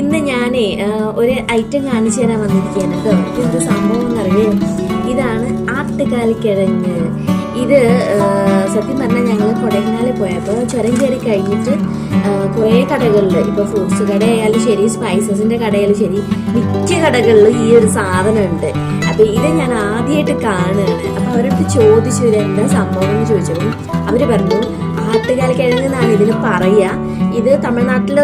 ഇന്ന് ഞാനേ ഒരു ഐറ്റം കാണിച്ചു തരാൻ വന്നിരിക്കുകയാണ് കേട്ടോ. എന്ത് സംഭവം എന്നറിയോ? ഇതാണ് ആട്ടുകാലിക്കിഴങ്ങ് ഇത് സത്യം പറഞ്ഞാൽ ഞങ്ങൾ കൊടൈക്കനാലിൽ പോയപ്പോൾ ചുരം കയറി കഴിഞ്ഞിട്ട് കുറേ കടകളിൽ ഇപ്പോൾ ഫ്രൂട്ട്സ് കടയായാലും ശരി സ്പൈസസിന്റെ കടയായാലും ശരി മിക്ക കടകളിലും ഈ ഒരു സാധനം ഉണ്ട് അപ്പോൾ ഇത് ഞാൻ ആദ്യമായിട്ട് കാണുകയാണ്. അപ്പോൾ അവരോട് ചോദിച്ചു എന്താ സംഭവം എന്ന് ചോദിച്ചപ്പോൾ അവർ പറഞ്ഞു ആട്ടുകാലിക്കിഴങ്ങ് എന്നാണ് ഇതിന് പറയുക ഇത് തമിഴ്നാട്ടിൽ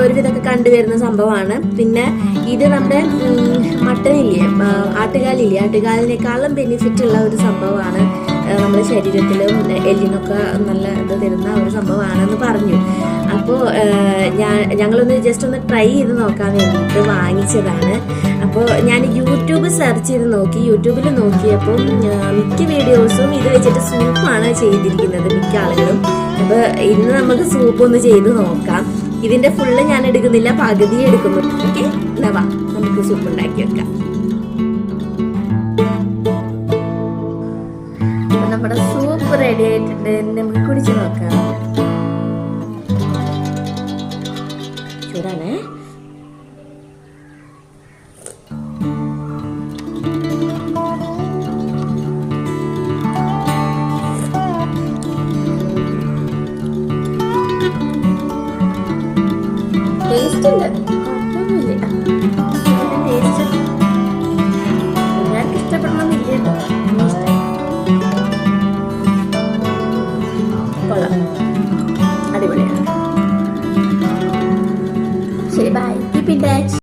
ഒരുവിധമൊക്കെ കണ്ടുവരുന്ന സംഭവമാണ്. പിന്നെ ഇത് നമ്മുടെ മട്ടനില്ലേ ആട്ടുകാലില്ലേ? ആട്ടുകാലിനേക്കാളും ബെനിഫിറ്റ് ഉള്ള ഒരു സംഭവമാണ് നമ്മുടെ ശരീരത്തിലും എല്ലിനൊക്കെ നല്ല ഇത് തരുന്ന ഒരു സംഭവമാണെന്ന് പറഞ്ഞു. അപ്പോൾ ഞാൻ ഞങ്ങളൊന്ന് ജസ്റ്റ് ഒന്ന് ട്രൈ ചെയ്ത് നോക്കാൻ വേണ്ടിയിട്ട് വാങ്ങിച്ചതാണ്. അപ്പോൾ ഞാൻ യൂട്യൂബ് സെർച്ച് ചെയ്ത് നോക്കി യൂട്യൂബിൽ നോക്കിയപ്പോൾ മിക്ക വീഡിയോസും ഇത് വെച്ചിട്ട് സൂപ്പാണ് ചെയ്തിരിക്കുന്നത് മിക്ക ആളുകളും. അപ്പോൾ ഇന്ന് നമുക്ക് സൂപ്പ് ഒന്ന് ചെയ്ത് നോക്കാം. ഇതിന്റെ ഫുള്ള് ഞാൻ എടുക്കുന്നില്ല പകുതി എടുക്കുന്നു. ഓക്കെ വാ നമുക്ക് സൂപ്പ് ഉണ്ടാക്കി വെക്കാം. നമ്മുടെ സൂപ്പ് റെഡി ആയിട്ടുണ്ട്. നമുക്ക് കുടിച്ച് നോക്കാം. ചൂടാണേ. ടേസ്റ്റ് ഉണ്ട് കുഴപ്പമൊന്നുമില്ല ടേസ്റ്റ് എല്ലാവർക്കും ഇഷ്ടപ്പെടണമെന്നില്ല കൊള്ളാം. അടിപൊളിയാണ്. ശരി ബൈ കീപ് ഇൻ ടച്ച്